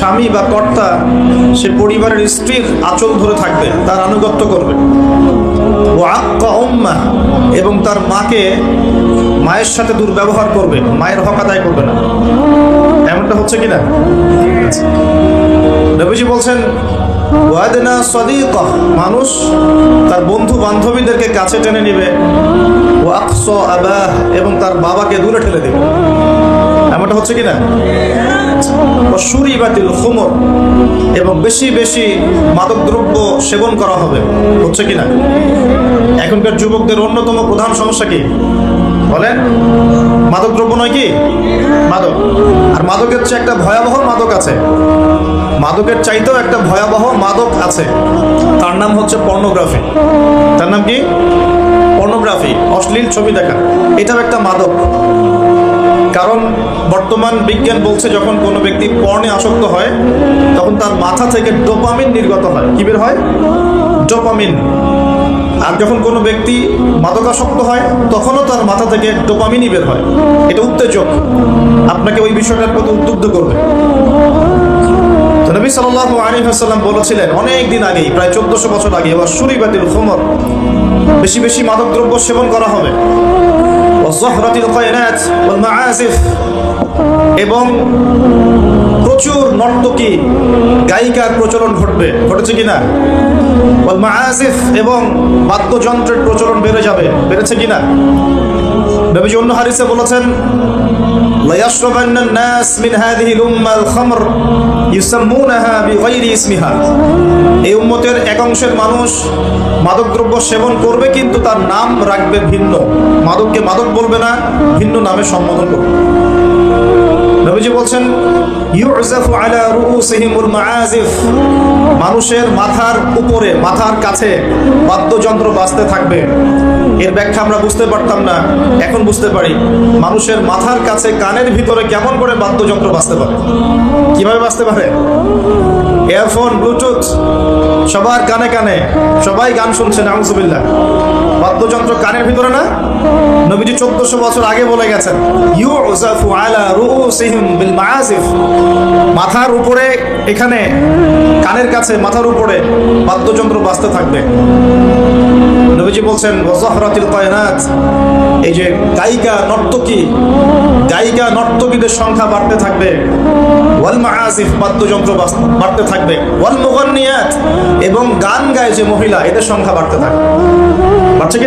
স্বামী বা কর্তা, সে পরিবারের স্ত্রীর আঁচল ধরে থাকবে, তার আনুগত্য করবে। ও আক্কা উম্মা, এবং তার মাকে মায়ের সাথে দুর্ব্যবহার করবে, মায়ের হক আদায় করবে না। এমনটা হচ্ছে কিনা? নবীজি বলছেন মানুষ তার বন্ধু বান্ধবীদেরকে কাছে টেনে নেবে। এবং তার বাবাকে দূরে ঠেলে দেবে। এমনটা হচ্ছে কিনা? সুরি বাতিল, খুমর, এবং বেশি বেশি মাদকদ্রব্য সেবন করা হবে, হচ্ছে কিনা? এখনকার যুবকদের অন্যতম প্রধান সমস্যা কি? বলেন, মাদকদ্রব্য নয় কি? মাদক। আর মাদকের চেয়ে একটা ভয়াবহ মাদক আছে। মাদকের চাইতেও একটা ভয়াবহ মাদক আছে। তার নাম হচ্ছে পর্নোগ্রাফি। তার নাম কি? পর্নোগ্রাফি, অশ্লীল ছবি দেখা। এটাও একটা মাদক। কারণ বর্তমান বিজ্ঞান বলছে যখন কোনো ব্যক্তি পর্নে আসক্ত হয়, তখন তার মাথা থেকে ডোপামিন নির্গত হয়। কি বের হয়? ডোপামিন। আর যখন কোনো ব্যক্তি মাদকাসক্ত হয়, তখনও তার মাথা থেকে ডোপামিনই বের হয়। এটা উত্তেজক। আপনাকে ওই বিষয়টার প্রতি উদ্বুদ্ধ করবে। নবী সাল্লাহ আলী হাসাল্লাম বলেছিলেন, অনেক দিন আগেই, প্রায় চোদ্দশো বছর আগে, এবার সুরিবাতিল খমর, বেশি বেশি মাদকদ্রব্য সেবন করা হবে। এবং প্রচুর নর্তকী, গায়িকার প্রচলন ঘটবে। ঘটেছে কিনা? মাআজিফ এবং বাদ্যযন্ত্রের প্রচলন বেড়ে যাবে। বেড়েছে কিনা? নবীজি অন্য হারিসে বলেছেন ليشربن الناس من هذه الأمة الخمر يسمونها بغير اسمها এই উম্মতের এক অংশের মানুষ মাদকদ্রব্য সেবন করবে কিন্তু তার নাম রাখবে ভিন্ন মাদককে মাদক বলবে না ভিন্ন নামে সম্বোধন করবে নবীজি বলছেন ইউজাফু আলা রুউসিহিমুল মাআজিফ মানুষের মাথার উপরে মাথার কাছে বাদ্যযন্ত্র বাজতে থাকবে এর ব্যাখ্যা আমরা বুঝতে পারতাম না। এখন বুঝতে পারি। মানুষের মাথার কাছে কানের ভিতরে কেমন করে বাদ্যযন্ত্র বাঁচতে পারে? কীভাবে বাঁচতে পারে? এয়ারফোন, ব্লুটুথ, সবার কানে কানে। সবাই গান শুনছেন আউজুবিল্লাহ বাদ্যযন্ত্র কানের ভিতরে না? নবীজি চোদ্দশো বছর আগে বলে গেছেন বিল মাথার উপরে, এখানে, কানের কাছে, মাথার উপরে বাদ্যযন্ত্র বাজতে থাকবে। নবীজি বলছেন, ওয়াজহরাতিল কায়নাত। এই যে, গায়িকা নর্তকী, গায়িকা নর্তকীদের সংখ্যা বাড়তে থাকবে। ওয়াল বাদ্যযন্ত্র বাড়তে থাকবে। ওয়াল এবং গান গায় যে মহিলা, এদের সংখ্যা বাড়তে থাকবে। বাড়ছে কি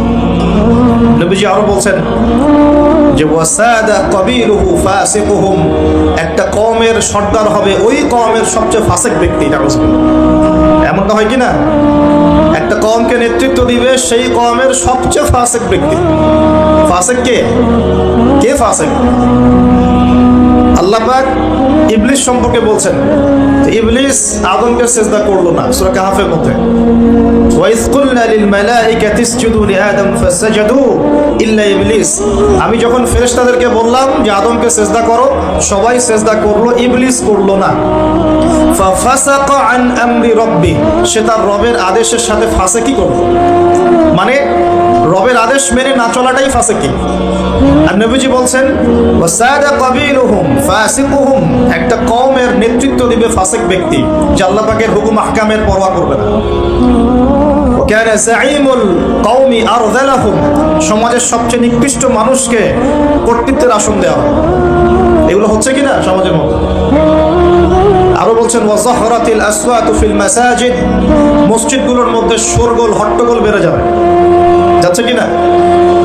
নবীজি আরও বলছেন যে একটা কওমের সর্দার হবে ওই কওমের সবচেয়ে ফাসিক ব্যক্তি। এমনটা হয় কি না একটা কমকে নেতৃত্ব দিবে সেই কমের সবচেয়ে ফাসেক ব্যক্তি। ফাসেক কে? কে ফাসিক? আল্লাহ পাক ইবলিস সম্পর্কে বলছেন ইবলিস আদমকে সেজদা করল না, সূরা কাহাফের মধ্যে। আমি যখন ফেরেশতাদেরকে বললাম যে আদমকে সেজদা করো, সবাই সেজদা করল, ইবলিস করল না। সে তার রবের আদেশের সাথে ফাসেকি করল? মানে রবের আদেশ মেনে না চলাটাই ফাসেকি আর নবীজি বলছেন একটা কমের নেতৃত্ব দিবে ফাসেক ব্যক্তি, যে আল্লাহ পাকের হুকুম আহকামের পরোয়া করবে না। সমাজের সবচেয়ে নিকৃষ্ট মানুষকে কর্তৃত্বের আসন দেওয়া এগুলো হচ্ছে কিনা সমাজের মধ্যে? আরও বলছেন মসজিদগুলোর মসজিদগুলোর মধ্যে শোরগোল, হট্টগোল বেড়ে যাবে। যাচ্ছে কিনা?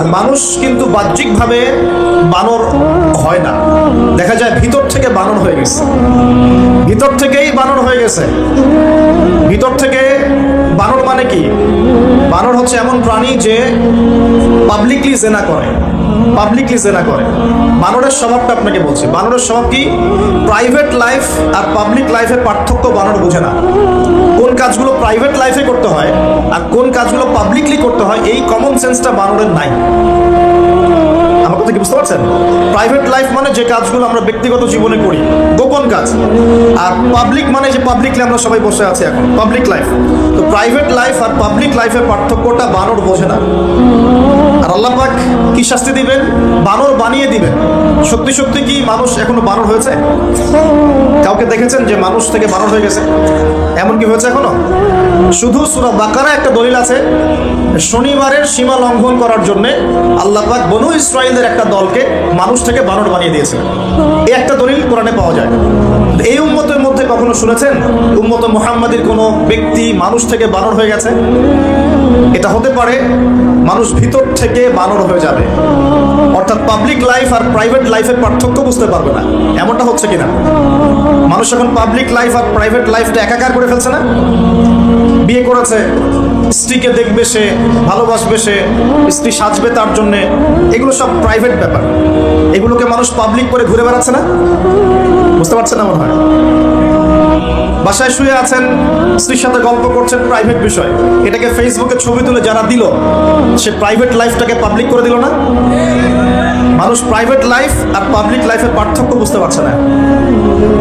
আর মানুষ কিন্তু বাহ্যিকভাবে বানর হয় না। দেখা যায় ভিতর থেকে বানর হয়ে গেছে। ভিতর থেকেই বানর হয়ে গেছে। ভিতর থেকে বানর মানে কি? বানর হচ্ছে এমন প্রাণী যে পাবলিকলি জেনা করে। পাবলিকলি জেনা করে। বানরের স্বভাবটা আপনাকে বলছি। বানরের স্বভাব কি? প্রাইভেট লাইফ আর পাবলিক লাইফের পার্থক্য বানর বোঝে না। কোন কাজগুলো প্রাইভেট লাইফে করতে হয় আর কোন কাজগুলো পাবলিকলি করতে হয়, এই কমন সেন্সটা বানরের নাই। আমার কথা কি বুঝতে পারছেন? প্রাইভেট লাইফ মানে যে কাজগুলো আমরা ব্যক্তিগত জীবনে করি, গোপন কাজ। আর পাবলিক মানে যে পাবলিকলি আমরা সবাই বসে আছি এখন পাবলিক লাইফ তো প্রাইভেট লাইফ আর পাবলিক লাইফের পার্থক্যটা বানর বোঝে না। আর আল্লাহ পাক কি শাস্তি দিবেন? বানর বানিয়ে দিবেন। সত্যি সত্যি কি মানুষ এখনও বানর হয়েছে? কাউকে দেখেছেন যে মানুষ থেকে বানর হয়ে গেছে? এমন কি হয়েছে এখনও? শুধু সুরা বাকারা একটা দলিল আছে, শনিবারের সীমা লঙ্ঘন করার জন্য আল্লাহ পাক বনু ইসরায়েলের একটা দলকে মানুষ থেকে বানর বানিয়ে দিয়েছিলেন এই একটা দলিল কোরআনে পাওয়া যায়। এই উম্মতের মধ্যে কখনো শুনেছেন? উম্মত মোহাম্মদের কোনো ব্যক্তি মানুষ থেকে বানর হয়ে গেছে? এটা হতে পারে মানুষ ভিতর থেকে বানর হয়ে যাবে। অর্থাৎ পাবলিক লাইফ আর প্রাইভেট লাইফের পার্থক্য বুঝতে পারবে না। এমনটা হচ্ছে কিনা? মানুষ এখন পাবলিক লাইফ আর প্রাইভেট লাইফটা একাকার করে ফেলছে না? বিয়ে করেছে, স্ত্রীকে দেখবে সে, ভালোবাসবে সে, স্ত্রী সাজবে তার জন্য, এগুলো সব প্রাইভেট ব্যাপার। এগুলোকে মানুষ পাবলিক করে ঘুরে বেড়াচ্ছে না? বুঝতে পারছে না মনে হয়? বাসায় শুয়ে আছেন, স্ত্রীর সাথে গল্প করছেন প্রাইভেট বিষয়। এটাকে ফেসবুকে ছবি তুলে যারা দিল, সে প্রাইভেট লাইফটাকে পাবলিক করে দিল না? মানুষ প্রাইভেট লাইফ আর পাবলিক লাইফের পার্থক্য বুঝতে পারছে না।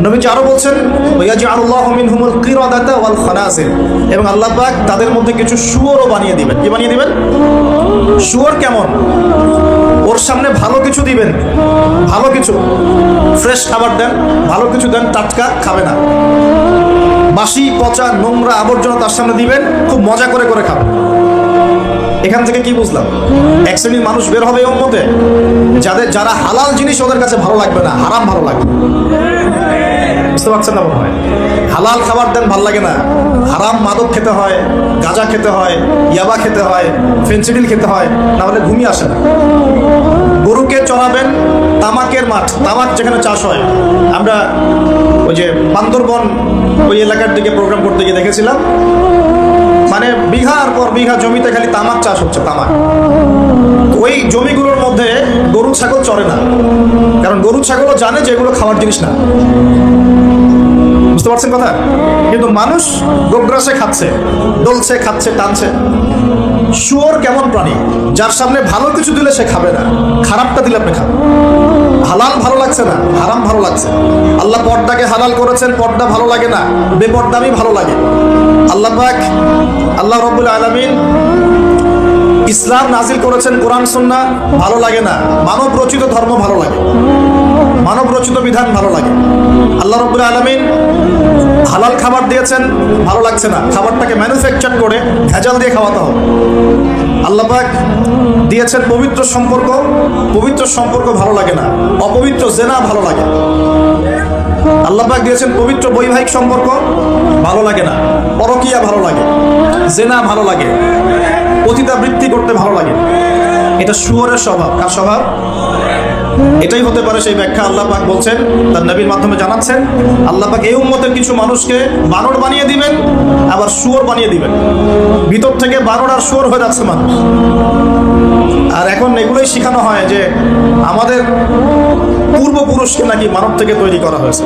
নবীজি আরও বলছেন মিনহুমুল কিরাদাতা ওয়াল খানাসির এবং আল্লাহ পাক তাদের মধ্যে কিছু শুয়োরও বানিয়ে দিবেন। কি বানিয়ে দিবেন? শুয়োর কেমন? ওর সামনে ভালো কিছু দিবেন। ভালো কিছু। ফ্রেশ খাবার দেন, ভালো কিছু দেন, টাটকা খাবে না। বাসি, পচা, নোংরা আবর্জনা তার সামনে দিবেন, খুব মজা করে করে খাবেন। এখান থেকে কি বুঝলাম? এক শ্রেণির মানুষ বের হবে মধ্যে যাদের যারা হালাল জিনিস ওদের কাছে ভালো লাগবে না, হারাম ভালো লাগবে। বুঝতে পারছেন না মনে হয়? হালাল খাবার দেন, ভালো লাগে না। হারাম মাদক খেতে হয়, গাঁজা খেতে হয়, ইয়াবা খেতে হয় ফেন্সিডিল খেতে হয়, না হলে ঘুমিয়ে আসে না। গরুকে চড়াবেন, তামাকের মাঠ, তামাক যেখানে চাষ হয়। আমরা ওই যে বান্দরবন ওই এলাকার দিকে প্রোগ্রাম করতে গিয়ে দেখেছিলাম। মানে বিঘার পর বিঘা জমিতে খালি তামাক চাষ হচ্ছে, তামাক। ওই জমিগুলোর মধ্যে গরু, ছাগল চড়ে না। কারণ গরু, ছাগলও জানে যে এগুলো খাওয়ার জিনিস না। বুঝতে পারছেন কথা? কিন্তু মানুষ গোগ্রাসে খাচ্ছে ডলছে খাচ্ছে, টানছে। শুয়োর কেমন প্রাণী? যার সামনে ভালো কিছু দিলে সে খাবে না। খারাপটা দিলে আপনি খাবেন। হালাল ভালো লাগছে না, হারাম ভালো লাগছে। আল্লাহ পর্দাকে হালাল করেছেন, পর্দা ভালো লাগে না, বেপর্দামি ভালো লাগে। আল্লাহ পাক, আল্লাহ রব্বুল আলমিন ইসলাম নাজিল করেছেন কোরআন সুন্না ভালো লাগে না। মানব রচিত ধর্ম ভালো লাগে। মানব রচিত বিধান ভালো লাগে। আল্লাহ রব্বুল আলমিন হালাল খাবার দিয়েছেন, ভালো লাগছে না। খাবারটাকে ম্যানুফ্যাকচার করে ভেজাল দিয়ে খাওয়াতে হবে। আল্লাহ পাক দিয়েছেন পবিত্র সম্পর্ক পবিত্র সম্পর্ক ভালো লাগে না। অপবিত্র জেনা ভালো লাগে। আল্লাহ পাক দিয়েছেন পবিত্র বৈবাহিক সম্পর্ক, ভালো লাগে না। পরকিয়া ভালো লাগে। জেনা ভালো লাগে। পতিতাবৃত্তি করতে ভালো লাগে। এটা শুয়োরের স্বভাব। কার স্বভাব? এটাই হতে পারে সেই ব্যাখ্যা আল্লাহ পাক বলছেন। তার নবীর মাধ্যমে জানাচ্ছেন, আল্লাহ পাক এই উম্মতের কিছু মানুষকে বানর বানিয়ে দিবেন, আবার শুয়োর বানিয়ে দিবেন। ভিতর থেকে বানর আর শুয়োর হয়ে যাচ্ছে মানুষ। আর এখন এগুলোই শেখানো হয় যে আমাদের পূর্বপুরুষকে নাকি মানব থেকে তৈরি করা হয়েছে।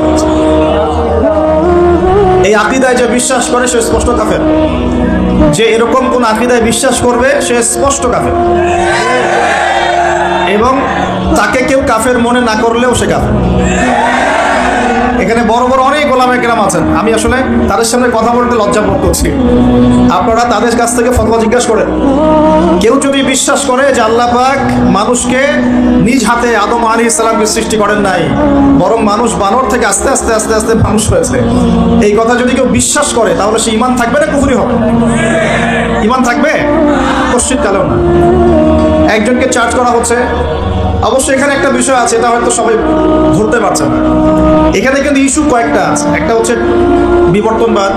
এই আকিদায় যে বিশ্বাস করে, সে স্পষ্ট কাফের। যে এরকম কোন আকিদায় বিশ্বাস করবে, সে স্পষ্ট কাফের। এবং তাকে কেউ কাফের মনে না করলেও সে কাফের। এখানে বড় বড় অনেক গোলামে গ্রাম আছেন। আমি আসলে তাদের সামনে কথা বলতে লজ্জা বোধ করছি। আপনারা তাদের কাছ থেকে ফতোয়া জিজ্ঞাসা করেন। কেউ যদি বিশ্বাস করে যে আল্লাহ পাক মানুষকে নিজ হাতে আদম আলী ইসলামকে সৃষ্টি করেন নাই, বরং মানুষ বানর থেকে আস্তে আস্তে আস্তে আস্তে মানুষ হয়েছে, এই কথা যদি কেউ বিশ্বাস করে, তাহলে সে ইমান থাকবে না কুফুরি হবে? ইমান থাকবে? কশ্চিত কালেও না। একজনকে চার্জ করা হচ্ছে। অবশ্য এখানে একটা বিষয় আছে, এটা হয়তো সবাই ধরতে পারছে না। এখানে কিন্তু ইস্যু কয়েকটা আছে। একটা হচ্ছে বিবর্তনবাদ,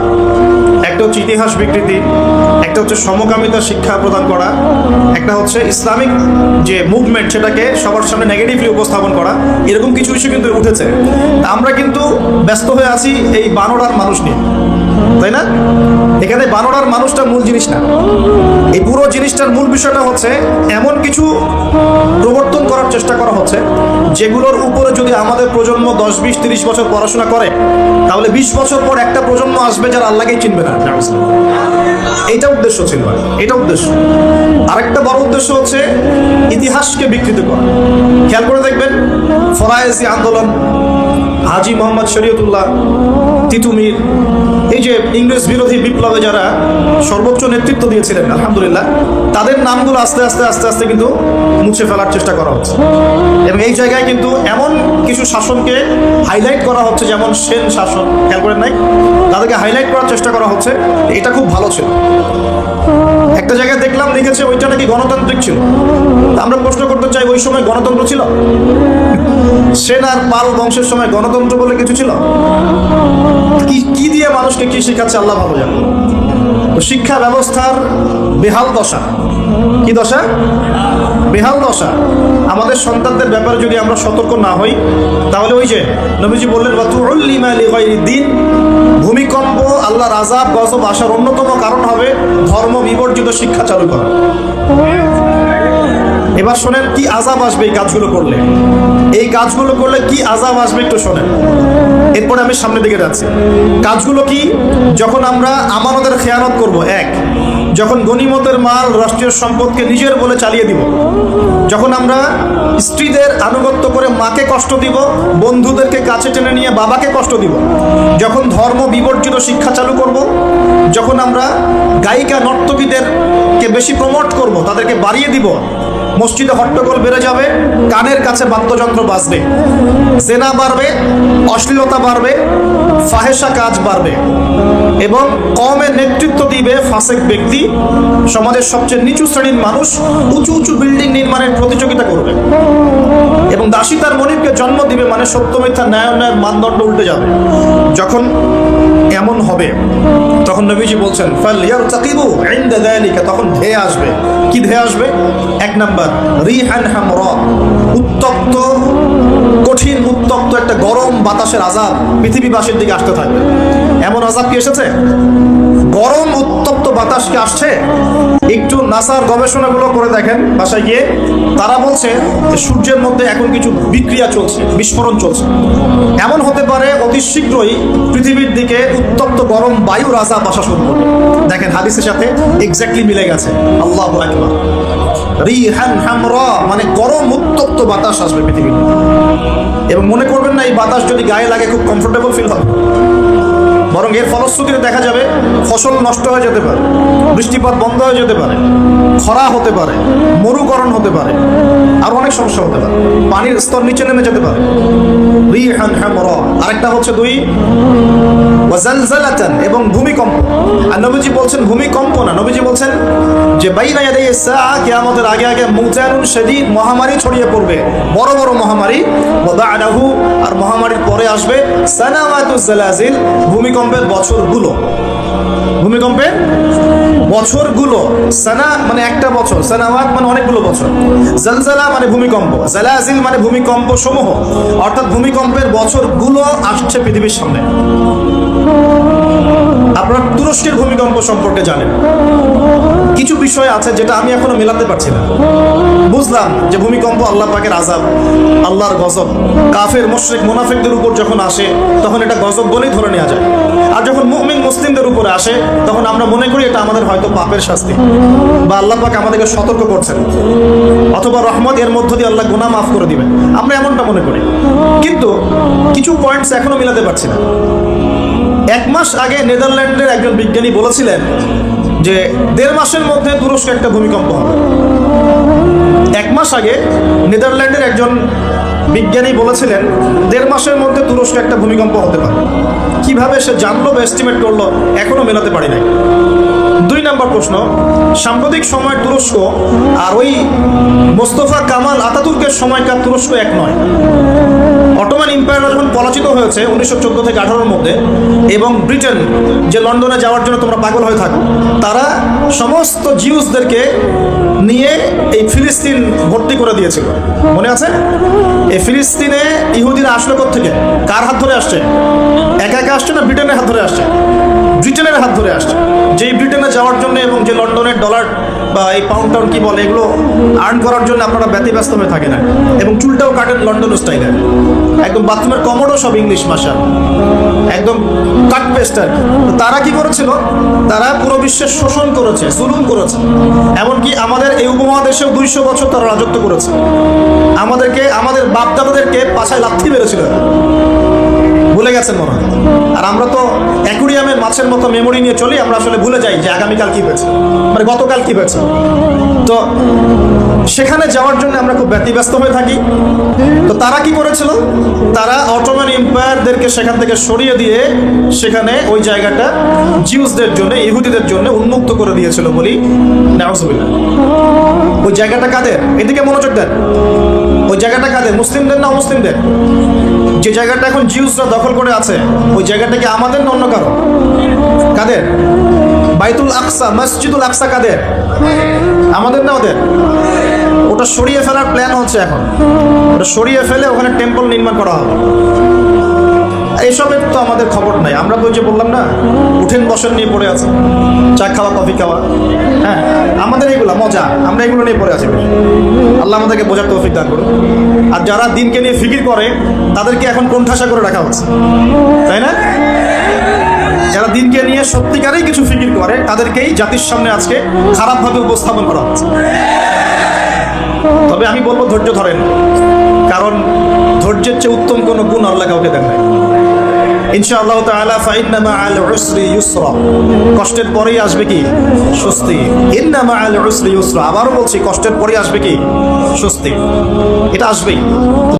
একটা হচ্ছে ইতিহাস বিকৃতি, একটা হচ্ছে সমকামিতা শিক্ষা প্রদান করা, একটা হচ্ছে ইসলামিক যে মুভমেন্ট সেটাকে সবার সামনে নেগেটিভলি উপস্থাপন করা, এরকম কিছু ইস্যু কিন্তু উঠেছে। আমরা কিন্তু ব্যস্ত হয়ে আছি এই বানোড়ার মানুষ নিয়ে। তাই না? এখানে বানোড়ার মানুষটা মূল জিনিস না। এই পুরো জিনিসটার মূল বিষয়টা হচ্ছে এমন কিছু প্রবর্তন করার চেষ্টা করা হচ্ছে। যেগুলোর উপরে যদি আমাদের প্রজন্ম দশ, বিশ, তিরিশ বছর পড়াশোনা করে, তাহলে বিশ বছর পর একটা প্রজন্ম আসবে যারা আল্লাহকেই চিনবে না। এটা উদ্দেশ্য ছিল। এটা উদ্দেশ্য। আরেকটা বড় উদ্দেশ্য হচ্ছে ইতিহাসকে বিকৃত করা। খেয়াল করে দেখবেন ফরায়েসি আন্দোলন হাজি মোহাম্মদ শরীয়তুল্লাহ তিতুমির, এই যে ইংরেজ বিরোধী বিপ্লবে যারা সর্বোচ্চ নেতৃত্ব দিয়েছিলেন, আলহামদুলিল্লাহ, তাদের নামগুলো আস্তে আস্তে আস্তে আস্তে কিন্তু মুছে ফেলার চেষ্টা করা হচ্ছে। এবং এই জায়গায় কিন্তু এমন কিছু শাসনকে হাইলাইট করা হচ্ছে, যেমন সেন শাসন, খেয়াল করেন নাই? তাদেরকে হাইলাইট করার চেষ্টা করা হচ্ছে, এটা খুব ভালো ছিল। একটা জায়গায় দেখলাম লিখেছে ওইটা নাকি গণতান্ত্রিক ছিল। আমরা প্রশ্ন করতে চাই, ওই সময় গণতন্ত্র ছিল? সেন আর পাল বংশের সময় গণতন্ত্র বলে কিছু ছিল? কি কি দিয়ে মানুষকে কি শেখাচ্ছে আল্লাহ ভালো জানে তো শিক্ষা ব্যবস্থার বেহাল দশা। কি দশা? বেহাল দশা। আমাদের সন্তানদের ব্যাপারে যদি আমরা সতর্ক না হই, তাহলে ওই যে নবীজি বললেন দিন ভূমিকম্প আল্লাহ রাজা গজব আসার অন্যতম কারণ হবে ধর্ম বিবর্জিত শিক্ষা চালু করা। এবার শোনেন, কি আজাব আসবে এই কাজগুলো করলে? এই কাজগুলো করলে কি আজাব আসবে একটু শোনেন। এরপরে আমি সামনের দিকে যাচ্ছি। কাজগুলো কি? যখন আমরা আমানতের খেয়ানত করব, এক, যখন গনিমতের মাল রাষ্ট্রীয় সম্পদকে নিজের বলে চালিয়ে দিব, যখন আমরা স্ত্রীদের আনুগত্য করে মাকে কষ্ট দিব, বন্ধুদেরকে কাছে টেনে নিয়ে বাবাকে কষ্ট দিব, যখন ধর্ম বিবর্জিত শিক্ষা চালু করব, যখন আমরা গায়িকা নর্তকীদেরকে বেশি প্রমোট করব, তাদেরকে বাড়িয়ে দিব মসজিদে হট্টগোল বেড়ে যাবে, কানের কাছে বাদ্যযন্ত্র বাজবে জেনা বাড়বে, অশ্লীলতা বাড়বে ফাহেসা কাজ বাড়বে এবং কমের নেতৃত্ব দিবে ফাসেক ব্যক্তি, সমাজের সবচেয়ে নিচু শ্রেণির মানুষ উঁচু উঁচু বিল্ডিং নির্মাণের প্রতিযোগিতা করবে এবং দাসী তার মনিবকে জন্ম দিবে মানে সত্য মিথ্যা ন্যায় অন্যায়ের মানদণ্ড উল্টে যাবে। যখন এমন হবে, তখন নবীজি বলছেন, ফাল ইয়ারতাকিবু তখন ধেয়ে আসবে। কি ধেয়ে আসবে? এক নাম্বার, রিহান হামর, উত্তপ্ত, কঠিন, উত্তপ্ত একটা গরম বাতাসের আজাব পৃথিবীবাসীর দিকে আসতে থাকবে। এমন আজাব কি এসেছে? গরম উত্তপ্ত বাতাস কি আসছে। একটু নাসার গবেষণাগুলো করে দেখেন বাসায় গিয়ে। তারা বলছে সূর্যের মধ্যে এখন কিছু বিক্রিয়া চলছে, বিস্ফোরণ চলছে। এমন হতে পারে অতি শীঘ্রই পৃথিবীর দিকে উত্তপ্ত গরম বায়ু রাজা বাসা শুরু করবে। দেখেন হাদিসের সাথে এক্স্যাক্টলি মিলে গেছে। আল্লাহ মানে গরম উত্তপ্ত বাতাস আসবে পৃথিবীতে এবং মনে করবেন না, এই বাতাস যদি গায়ে লাগে খুব কমফোর্টেবল ফিল হবে। বরং এর ফলশ্রুতিতে দেখা যাবে ফসল নষ্ট হয়ে যেতে পারে, বৃষ্টিপাত বন্ধ হয়ে যেতে পারে, খরা হতে পারে, মরুকরণ হতে পারে, আর অনেক সমস্যা হতে পারে, পানির স্তর নিচে নেমে যেতে পারে। আরেকটা হচ্ছে দুই এবং ভূমিকম্প। আর নবীজি বলছেন ভূমিকম্প না, নবীজি বলছেন যে বাইনা আগে আগে মুজানুন মহামারী ছড়িয়ে পড়বে, বড় বড় মহামারী। আর মহামারীর পরে আসবে জালাজিল ভূমিকম্পের বছরগুলো। ভূমিকম্পের বছরগুলো। সানা মানে একটা বছর, সানাওয়াত মানে অনেকগুলো বছর। জলজালা মানে ভূমিকম্প, জালাজিল মানে ভূমিকম্প সমূহ অর্থাৎ ভূমিকম্পের বছরগুলো আসছে পৃথিবীর সামনে। আপনারা তুরস্কের ভূমিকম্প সম্পর্কে জানেন। কিছু বিষয় আছে যেটা আমি এখনও মেলাতে পারছি না। বুঝলাম যে ভূমিকম্প আল্লাহ পাকের আজাব আল্লাহর গজব। কাফের, মুশরিক, মুনাফিকদের উপর যখন আসে, তখন এটা গজব বলেই ধরে নেওয়া যায়। আর যখন মুমিন মুসলিমদের উপরে আসে, তখন আমরা মনে করি এটা আমাদের হয়তো পাপের শাস্তি বা আল্লাহ পাক আমাদেরকে সতর্ক করছেন। অথবা রহমত এর মধ্য দিয়ে আল্লাহ গুনাহ মাফ করে দিবেন। আমরা এমনটা মনে করি। কিন্তু কিছু পয়েন্টস এখনও মিলাতে পারছি না। এক মাস আগে নেদারল্যান্ডের একজন বিজ্ঞানী বলেছিলেন যে দেড় মাসের মধ্যে তুরস্ক একটা ভূমিকম্প হবে। এক মাস আগে নেদারল্যান্ডের একজন বিজ্ঞানী বলেছিলেন, দেড় মাসের মধ্যে তুরস্ক একটা ভূমিকম্প হতে পারে। কীভাবে সে জানলো বা এস্টিমেট করল এখনও মেলাতে পারি নাই। দুই নম্বর প্রশ্ন, সাম্প্রতিক সময় তুরস্ক আর ওই মোস্তফা কামাল আতাতুর্কের সময়কার তুরস্ক এক নয়। অটোমান এম্পায়ার যখন পরাজিত হয়েছে উনিশশো চোদ্দ থেকে আঠারোর মধ্যে এবং ব্রিটেন যে লন্ডনে যাওয়ার জন্য তোমরা পাগল হয়ে থাকো, তারা সমস্ত জিউসদেরকে নিয়ে এই ফিলিস্তিন ভর্তি করে দিয়েছিল। মনে আছে? এই ফিলিস্তিনে ইহুদিরা আসলো থেকে কার হাত ধরে আসছে? একা একা আসছে না ব্রিটেনের হাত ধরে আসছে? ব্রিটেনের হাত ধরে আসছে। যেই ব্রিটেনে যাওয়ার জন্য এবং যে লন্ডনের ডলার বা এই পাউন্ড টাউন কি বলে, এগুলো আর্ন করার জন্য আপনারা ব্যতিব্যস্ত হয়ে থাকে না এবং চুলটাও কাটেন লন্ডন স্টাইলে। একদম বাথরুমের কমরও সব ইংলিশ ভাষা। একদম কাট পেস্ট আর তারা কি করেছিল? তারা পুরো বিশ্বের শোষণ করেছে, জুলুম করেছে। এমনকি আমাদের এই উপমহাদেশেও দুইশো বছর তারা রাজত্ব করেছে। আমাদেরকে, আমাদের বাপদাদাদেরকে পাছায় লাথি মেরেছিল। ভুলে গেছেন মনে হয়। আর আমরা তো অ্যাকুরিয়ামের মাছের মতো মেমোরি নিয়ে চলি, আমরা আসলে ভুলে যাই যে আগামীকাল কি হয়েছে মানে গতকাল কি হয়েছে। তো সেখানে যাওয়ার জন্য আমরা খুব ব্যতিব্যস্ত হয়ে থাকি। তো তারা কি করেছিল? তারা অটোমান এম্পায়ারদেরকে সেখান থেকে সরিয়ে দিয়ে সেখানে ওই জায়গাটা জিউসদের জন্য, ইহুদিদের জন্য উন্মুক্ত করে দিয়েছিল বলি, নাউজুবিল্লাহ। ওই জায়গাটা কাদের? এদিকে মনোযোগ দেন। ওই জায়গাটা কাদের? মুসলিমদের না মুসলিমদের যে জায়গাটা এখন জিউসরা দখল করে আছে, ওই জায়গাটা কি আমাদের না অন্য কারও? কাদের? বাইতুল আকসা, মসজিদুল আকসা কাদের? আমাদের না ওদের? ওটা সরিয়ে ফেলার প্ল্যান হচ্ছে এখন। ওটা সরিয়ে ফেলে ওখানে টেম্পল নির্মাণ করা হবে। এইসবের তো আমাদের খবর নাই। আমরা ওই যে বললাম না, উঠেন বসেন নিয়ে পড়ে আছি। চা খাওয়া, কফি খাওয়া। হ্যাঁ আমাদের এগুলো মজা, আমরা এগুলো নিয়ে পড়ে আছি। আল্লাহ আমাদেরকে বোঝার তৌফিক দান করুন। আর যারা দিনকে নিয়ে ফিকির করে, তাদেরকে এখন কোণঠাসা করে রাখা হচ্ছে। তাই না? যারা দিনকে নিয়ে সত্যিকারেই কিছু ফিকির করে, তাদেরকেই জাতির সামনে আজকে খারাপভাবে উপস্থাপন করা হচ্ছে। তবে আমি বলব ধৈর্য ধরেন, কারণ ধৈর্যের চেয়ে উত্তম কোনো গুণ আল্লাহ কাউকে নাই। ইনশাআল্লাহ তাআলা ফাইন্নামা আল উসরি ইউসরা। কষ্টের পরেই আসবে কি? স্বস্তি। ইন্নামা আল উসরি ইউসরা। আবারও বলছি, কষ্টের পরেই আসবে কি? স্বস্তি। এটা আসবেই।